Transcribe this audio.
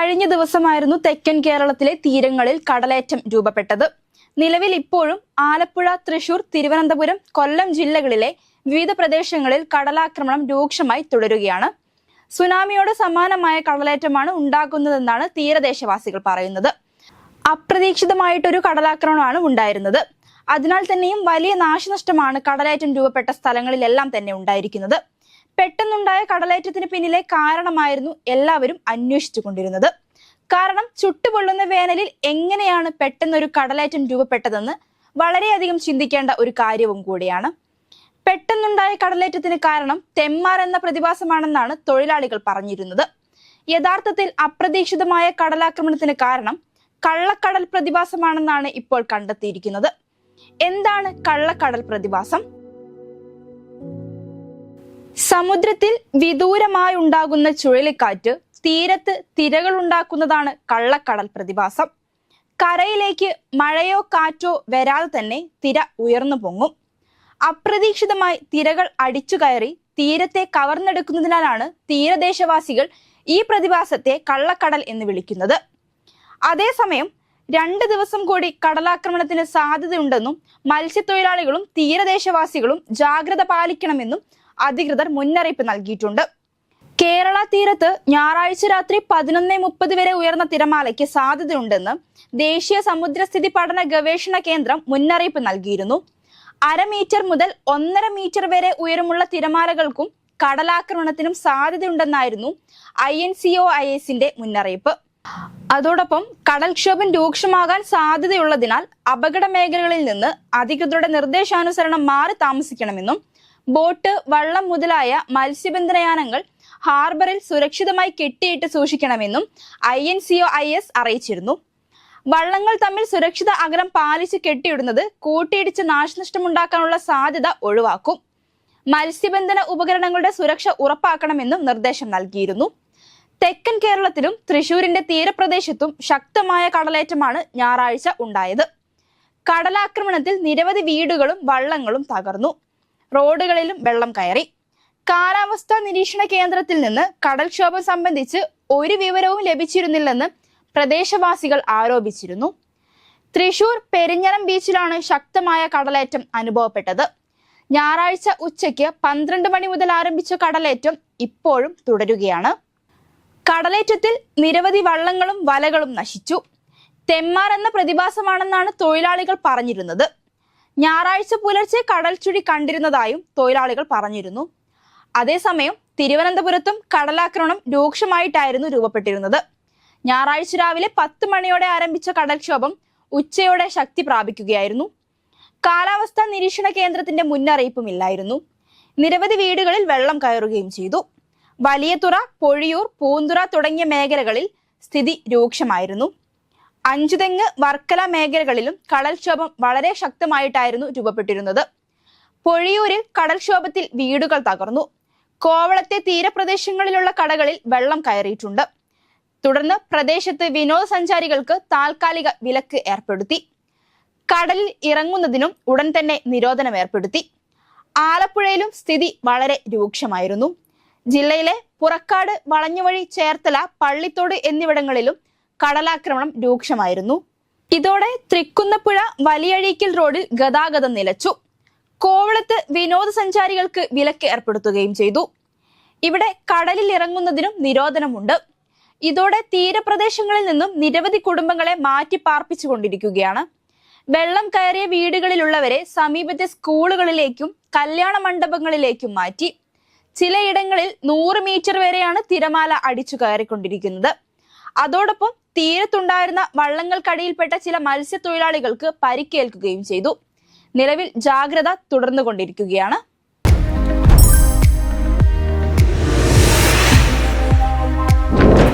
കഴിഞ്ഞ ദിവസമായിരുന്നു തെക്കൻ കേരളത്തിലെ തീരങ്ങളിൽ കടലേറ്റം രൂപപ്പെട്ടത്. നിലവിൽ ഇപ്പോഴും ആലപ്പുഴ തൃശൂർ തിരുവനന്തപുരം കൊല്ലം ജില്ലകളിലെ വിവിധ പ്രദേശങ്ങളിൽ കടലാക്രമണം രൂക്ഷമായി തുടരുകയാണ്. സുനാമിയോട് സമാനമായ കടലേറ്റമാണ് ഉണ്ടാകുന്നതെന്നാണ് തീരദേശവാസികൾ പറയുന്നത്. അപ്രതീക്ഷിതമായിട്ടൊരു കടലാക്രമണമാണ് ഉണ്ടായിരുന്നത്. അതിനാൽ തന്നെയും വലിയ നാശനഷ്ടമാണ് കടലേറ്റം രൂപപ്പെട്ട സ്ഥലങ്ങളിലെല്ലാം തന്നെ ഉണ്ടായിരിക്കുന്നത്. പെട്ടെന്നുണ്ടായ കടലേറ്റത്തിന് പിന്നിലെ കാരണമായിരുന്നു എല്ലാവരും അന്വേഷിച്ചു കൊണ്ടിരുന്നത് കാരണം ചുട്ടുപൊള്ളുന്ന വേനലിൽ എങ്ങനെയാണ് പെട്ടെന്നൊരു കടലേറ്റം രൂപപ്പെട്ടതെന്ന് വളരെയധികം ചിന്തിക്കേണ്ട ഒരു കാര്യവും കൂടിയാണ്. പെട്ടെന്നുണ്ടായ കടലേറ്റത്തിന് കാരണം തെമ്മാർ എന്ന പ്രതിഭാസമാണെന്നാണ് തൊഴിലാളികൾ പറഞ്ഞിരുന്നത്. യഥാർത്ഥത്തിൽ അപ്രതീക്ഷിതമായ കടലാക്രമണത്തിന് കാരണം കള്ളക്കടൽ പ്രതിഭാസമാണെന്നാണ് ഇപ്പോൾ കണ്ടെത്തിയിരിക്കുന്നത്. എന്താണ് കള്ളക്കടൽ പ്രതിഭാസം? സമുദ്രത്തിൽ വിദൂരമായി ഉണ്ടാകുന്ന ചുഴലിക്കാറ്റ് തീരത്ത് തിരകൾ ഉണ്ടാക്കുന്നതാണ് കള്ളക്കടൽ പ്രതിഭാസം. കരയിലേക്ക് മഴയോ കാറ്റോ വരാതെ തന്നെ തിര ഉയർന്നു പൊങ്ങും. അപ്രതീക്ഷിതമായി തിരകൾ അടിച്ചു കയറി തീരത്തെ കവർന്നെടുക്കുന്നതിനാലാണ് തീരദേശവാസികൾ ഈ പ്രതിഭാസത്തെ കള്ളക്കടൽ എന്ന് വിളിക്കുന്നത്. അതേസമയം രണ്ട് ദിവസം കൂടി കടലാക്രമണത്തിന് സാധ്യതയുണ്ടെന്നും മത്സ്യത്തൊഴിലാളികളും തീരദേശവാസികളും ജാഗ്രത പാലിക്കണമെന്നും അധികൃതർ മുന്നറിയിപ്പ് നൽകിയിട്ടുണ്ട്. കേരള തീരത്ത് ഞായറാഴ്ച രാത്രി പതിനൊന്ന് മുപ്പത് വരെ ഉയർന്ന തിരമാലയ്ക്ക് സാധ്യതയുണ്ടെന്ന് ദേശീയ സമുദ്രസ്ഥിതി പഠന ഗവേഷണ കേന്ദ്രം മുന്നറിയിപ്പ് നൽകിയിരുന്നു. അര മീറ്റർ മുതൽ ഒന്നര മീറ്റർ വരെ ഉയരമുള്ള തിരമാലകൾക്കും കടലാക്രമണത്തിനും സാധ്യതയുണ്ടെന്നായിരുന്നു I N C O I എസിന്റെ മുന്നറിയിപ്പ്. അതോടൊപ്പം കടൽക്ഷോഭം രൂക്ഷമാകാൻ സാധ്യതയുള്ളതിനാൽ അപകട മേഖലകളിൽ നിന്ന് അധികൃതരുടെ നിർദ്ദേശാനുസരണം മാറി താമസിക്കണമെന്നും ബോട്ട് വള്ളം മുതലായ മത്സ്യബന്ധനയാനങ്ങൾ ഹാർബറിൽ സുരക്ഷിതമായി കെട്ടിയിട്ട് സൂക്ഷിക്കണമെന്നും I N C O I S അറിയിച്ചിരുന്നു. വള്ളങ്ങൾ തമ്മിൽ സുരക്ഷിത അകലം പാലിച്ച് കെട്ടിയിടുന്നത് കൂട്ടിയിടിച്ച് നാശനഷ്ടമുണ്ടാക്കാനുള്ള സാധ്യത ഒഴിവാക്കും. മത്സ്യബന്ധന ഉപകരണങ്ങളുടെ സുരക്ഷ ഉറപ്പാക്കണമെന്നും നിർദ്ദേശം നൽകിയിരുന്നു. തെക്കൻ കേരളത്തിലും തൃശൂരിന്റെ തീരപ്രദേശത്തും ശക്തമായ കടലേറ്റമാണ് ഞായറാഴ്ച ഉണ്ടായത്. കടലാക്രമണത്തിൽ നിരവധി വീടുകളും വള്ളങ്ങളും തകർന്നു. റോഡുകളിലും വെള്ളം കയറി. കാലാവസ്ഥാ നിരീക്ഷണ കേന്ദ്രത്തിൽ നിന്ന് കടൽക്ഷോഭം സംബന്ധിച്ച് ഒരു വിവരവും ലഭിച്ചിരുന്നില്ലെന്ന് പ്രദേശവാസികൾ ആരോപിച്ചിരുന്നു. തൃശൂർ പെരിഞ്ഞനം ബീച്ചിലാണ് ശക്തമായ കടലേറ്റം അനുഭവപ്പെട്ടത്. ഞായറാഴ്ച ഉച്ചയ്ക്ക് പന്ത്രണ്ട് മണി മുതൽ ആരംഭിച്ച കടലേറ്റം ഇപ്പോഴും തുടരുകയാണ്. കടലേറ്റത്തിൽ നിരവധി വള്ളങ്ങളും വലകളും നശിച്ചു. തെമ്മാർ എന്ന പ്രതിഭാസമാണെന്നാണ് തൊഴിലാളികൾ പറഞ്ഞിരുന്നത്. ഞായറാഴ്ച പുലർച്ചെ കടൽച്ചുഴി കണ്ടിരുന്നതായും തൊഴിലാളികൾ പറഞ്ഞിരുന്നു. അതേസമയം തിരുവനന്തപുരത്തും കടലാക്രമണം രൂക്ഷമായിട്ടായിരുന്നു രൂപപ്പെട്ടിരുന്നത്. ഞായറാഴ്ച രാവിലെ പത്ത് മണിയോടെ ആരംഭിച്ച കടൽക്ഷോഭം ഉച്ചയോടെ ശക്തി പ്രാപിക്കുകയായിരുന്നു. കാലാവസ്ഥാ നിരീക്ഷണ കേന്ദ്രത്തിന്റെ മുന്നറിയിപ്പും ഇല്ലായിരുന്നു. നിരവധി വീടുകളിൽ വെള്ളം കയറുകയും ചെയ്തു. വലിയതുറ പൊഴിയൂർ പൂന്തുറ തുടങ്ങിയ മേഖലകളിൽ സ്ഥിതി രൂക്ഷമായിരുന്നു. അഞ്ചുതെങ്ങ് വർക്കല മേഖലകളിലും കടൽക്ഷോഭം വളരെ ശക്തമായിട്ടായിരുന്നു രൂപപ്പെട്ടിരുന്നത്. പൊഴിയൂരിൽ കടൽക്ഷോഭത്തിൽ വീടുകൾ തകർന്നു. കോവളത്തെ തീരപ്രദേശങ്ങളിലുള്ള കടകളിൽ വെള്ളം കയറിയിട്ടുണ്ട്. തുടർന്ന് പ്രദേശത്ത് വിനോദസഞ്ചാരികൾക്ക് താൽക്കാലിക വിലക്ക് ഏർപ്പെടുത്തി. കടലിൽ ഇറങ്ങുന്നതിനും ഉടൻ തന്നെ നിരോധനം ഏർപ്പെടുത്തി. ആലപ്പുഴയിലും സ്ഥിതി വളരെ രൂക്ഷമായിരുന്നു. ജില്ലയിലെ പുറക്കാട് വളഞ്ഞുവഴി ചേർത്തല പള്ളിത്തോട് എന്നിവിടങ്ങളിലും കടലാക്രമണം രൂക്ഷമായിരുന്നു. ഇതോടെ തൃക്കുന്നപ്പുഴ വലിയഴീക്കൽ റോഡിൽ ഗതാഗതം നിലച്ചു. കോവളത്ത് വിനോദസഞ്ചാരികൾക്ക് വിലക്ക് ഏർപ്പെടുത്തുകയും ചെയ്തു. ഇവിടെ കടലിൽ ഇറങ്ങുന്നതിനും നിരോധനമുണ്ട്. ഇതോടെ തീരപ്രദേശങ്ങളിൽ നിന്നും നിരവധി കുടുംബങ്ങളെ മാറ്റി പാർപ്പിച്ചുകൊണ്ടിരിക്കുകയാണ്. വെള്ളം കയറിയ വീടുകളിലുള്ളവരെ സമീപത്തെ സ്കൂളുകളിലേക്കും കല്യാണ മണ്ഡപങ്ങളിലേക്കും മാറ്റി. ചിലയിടങ്ങളിൽ നൂറ് മീറ്റർ വരെയാണ് തിരമാല അടിച്ചു കയറിക്കൊണ്ടിരിക്കുന്നത്. അതോടൊപ്പം തീരത്തുണ്ടായിരുന്ന വള്ളങ്ങൾക്കടിയിൽപ്പെട്ട ചില മത്സ്യത്തൊഴിലാളികൾക്ക് പരിക്കേൽക്കുകയും ചെയ്തു. നിലവിൽ ജാഗ്രത തുടർന്നുകൊണ്ടിരിക്കുകയാണ്.